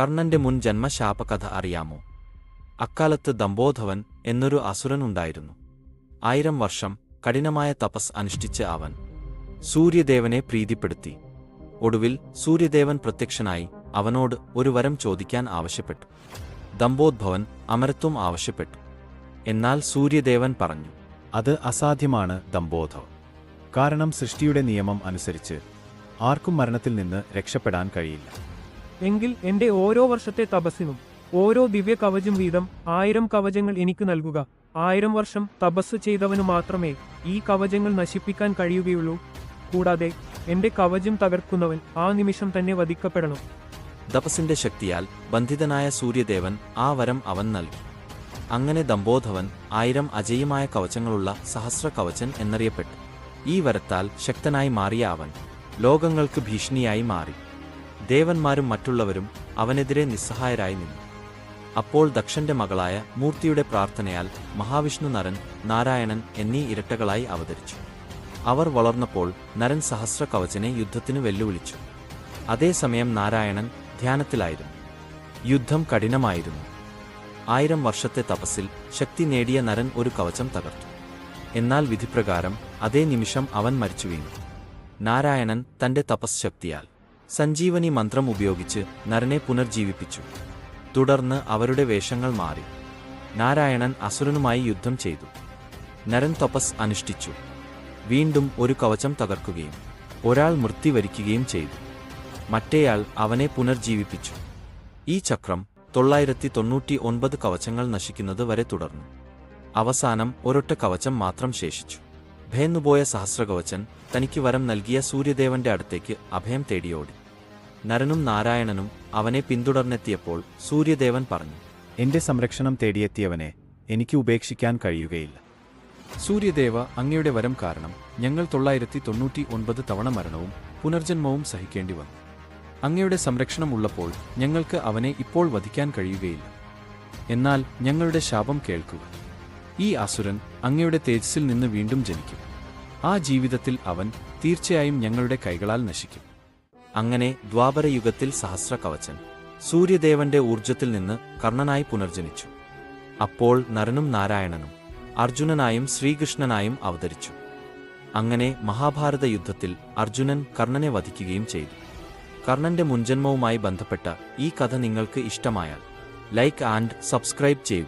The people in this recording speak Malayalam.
കർണന്റെ മുൻ ജന്മശാപകഥ അറിയാമോ? അക്കാലത്ത് ദമ്പോധവൻ എന്നൊരു അസുരനുണ്ടായിരുന്നു. ആയിരം വർഷം കഠിനമായ തപസ് അനുഷ്ഠിച്ച് അവൻ സൂര്യദേവനെ പ്രീതിപ്പെടുത്തി. ഒടുവിൽ സൂര്യദേവൻ പ്രത്യക്ഷനായി അവനോട് ഒരു വരം ചോദിക്കാൻ ആവശ്യപ്പെട്ടു. ദമ്പോദ്ഭവൻ അമരത്വം ആവശ്യപ്പെട്ടു. എന്നാൽ സൂര്യദേവൻ പറഞ്ഞു അത് അസാധ്യമാണ് ദമ്പോധവ് കാരണം സൃഷ്ടിയുടെ നിയമം അനുസരിച്ച് ആർക്കും മരണത്തിൽ നിന്ന് രക്ഷപ്പെടാൻ കഴിയില്ല. എങ്കിൽ എന്റെ ഓരോ വർഷത്തെ തപസ്സിനും ഓരോ ദിവ്യ കവചം വീതം ആയിരം കവചങ്ങൾ എനിക്ക് നൽകുക. ആയിരം വർഷം തപസ് ചെയ്തവനു മാത്രമേ ഈ കവചങ്ങൾ നശിപ്പിക്കാൻ കഴിയുകയുള്ളൂ. കൂടാതെ എന്റെ കവചം തകർക്കുന്നവൻ ആ നിമിഷം തന്നെ വധിക്കപ്പെടണം. തപസിന്റെ ശക്തിയാൽ ബന്ധിതനായ സൂര്യദേവൻ ആ വരം അവൻ നൽകി. അങ്ങനെ ദമ്പോധവൻ ആയിരം അജയമായ കവചങ്ങളുള്ള സഹസ്ര കവചൻ എന്നറിയപ്പെട്ടു. ഈ വരത്താൽ ശക്തനായി മാറിയ അവൻ ലോകങ്ങൾക്ക് ഭീഷണിയായി മാറി. ദേവന്മാരും മറ്റുള്ളവരും അവനെതിരെ നിസ്സഹായരായി നിന്നു. അപ്പോൾ ദക്ഷന്റെ മകളായ മൂർത്തിയുടെ പ്രാർത്ഥനയാൽ മഹാവിഷ്ണു നരൻ നാരായണൻ എന്നീ ഇരട്ടകളായി അവതരിച്ചു. അവർ വളർന്നപ്പോൾ നരൻ സഹസ്ര കവചനെ യുദ്ധത്തിന് വെല്ലുവിളിച്ചു. അതേസമയം നാരായണൻ ധ്യാനത്തിലായിരുന്നു. യുദ്ധം കഠിനമായിരുന്നു. ആയിരം വർഷത്തെ തപസ്സിൽ ശക്തി നേടിയ നരൻ ഒരു കവചം തകർത്തു. എന്നാൽ വിധിപ്രകാരം അതേ നിമിഷം അവൻ മരിച്ചു വീണു നാരായണൻ തന്റെ തപസ് ശക്തിയാൽ സഞ്ജീവനി മന്ത്രം ഉപയോഗിച്ച് നരനെ പുനർജീവിപ്പിച്ചു. തുടർന്ന് അവരുടെ വേഷങ്ങൾ മാറി. നാരായണൻ അസുരനുമായി യുദ്ധം ചെയ്തു. നരൻ തപസ് അനുഷ്ഠിച്ചു. വീണ്ടും ഒരു കവചം തകർക്കുകയും ഒരാൾ മൃത്യു വരിക്കുകയും ചെയ്തു. മറ്റേയാൾ അവനെ പുനർജീവിപ്പിച്ചു. ഈ ചക്രം തൊള്ളായിരത്തി തൊണ്ണൂറ്റി ഒൻപത് കവചങ്ങൾ നശിക്കുന്നത് വരെ തുടർന്നു. അവസാനം ഒരൊറ്റ കവചം മാത്രം ശേഷിച്ചു. ഭയന്നുപോയ സഹസ്രകവചൻ തനിക്ക് വരം നൽകിയ സൂര്യദേവന്റെ അടുത്തേക്ക് അഭയം തേടിയോടി. നരനും നാരായണനും അവനെ പിന്തുടർന്നെത്തിയപ്പോൾ സൂര്യദേവൻ പറഞ്ഞു എന്റെ സംരക്ഷണം തേടിയെത്തിയവനെ എനിക്ക് ഉപേക്ഷിക്കാൻ കഴിയുകയില്ല. സൂര്യദേവ അങ്ങയുടെ വരം കാരണം ഞങ്ങൾ തൊള്ളായിരത്തി തൊണ്ണൂറ്റി ഒൻപത് തവണ മരണവും പുനർജന്മവും സഹിക്കേണ്ടി വന്നു. അങ്ങയുടെ സംരക്ഷണം ഉള്ളപ്പോൾ ഞങ്ങൾക്ക് അവനെ ഇപ്പോൾ വധിക്കാൻ കഴിയുകയില്ല. എന്നാൽ ഞങ്ങളുടെ ശാപം കേൾക്കുക. ഈ അസുരൻ അങ്ങയുടെ തേജസ്സിൽ നിന്ന് വീണ്ടും ജനിക്കും. ആ ജീവിതത്തിൽ അവൻ തീർച്ചയായും ഞങ്ങളുടെ കൈകളാൽ നശിക്കും. അങ്ങനെ ദ്വാപരയുഗത്തിൽ സഹസ്ര കവചൻ സൂര്യദേവന്റെ ഊർജത്തിൽ നിന്ന് കർണനായി പുനർജനിച്ചു. അപ്പോൾ നരനും നാരായണനും അർജുനനായും ശ്രീകൃഷ്ണനായും അവതരിച്ചു. അങ്ങനെ മഹാഭാരത യുദ്ധത്തിൽ അർജുനൻ കർണനെ വധിക്കുകയും ചെയ്തു. കർണന്റെ മുൻജന്മവുമായി ബന്ധപ്പെട്ട ഈ കഥ നിങ്ങൾക്ക് ഇഷ്ടമായാൽ ലൈക്ക് ആൻഡ് സബ്സ്ക്രൈബ് ചെയ്യൂ.